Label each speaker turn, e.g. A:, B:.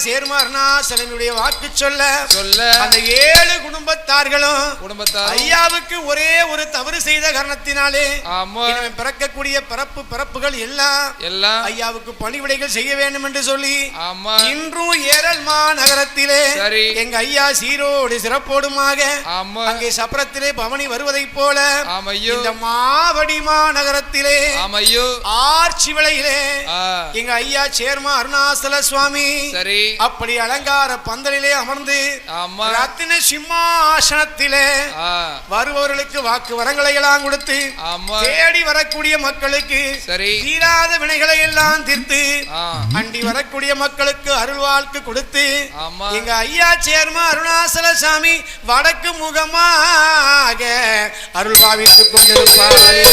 A: சேர்மர்ணாசலனுடைய வாக்கு சொல்ல
B: சொல்ல.
A: அந்த ஏழு குடும்பத்தார்களும்
B: குடும்பத்தார்
A: ஐயாவுக்கு ஒரே ஒரு தவறு செய்த காரணத்தினாலே பிறக்கக்கூடிய பிறப்பு பிறப்புகள் எல்லாம்
B: எல்லாம்
A: ஐயாவுக்கு பணிவிடைகள் செய்ய வேண்டும் என்று சொல்லி இன்றும் ஏரல் மாநகரத்திலே
B: சரி.
A: எங்க ஐயா சீரோடு சிறப்போடுமாக அங்கே சப்பரத்திலே பவனி வருவதைப் போல இந்த மாவடி மாநகரத்திலே
B: ஆமையோ.
A: ஆர்ச்சி விலையிலே
B: ஆ.
A: எங்க ஐயா சேர்மா அருணாசல சுவாமி.
B: சரி.
A: அப்படி அலங்கார பந்தலிலே அமர்ந்து ரத்தின சிம்மாசனத்திலே வருபவர்களுக்கு வாக்கு வரங்களை எல்லாம் கொடுத்து தேடி வரக்கூடிய மக்களுக்கு
B: சரி.
A: தீராத வினைகளை எல்லாம் தீர்த்து அண்டி வரக்கூடிய மக்களுக்கு அருள் வாழ்க்கு கொடுத்து எங்க ஐயா சேர்மா அருணாசல சாமி வடக்கு முகமாக அருள் பாவித்துக் கொண்டிருப்பாரே.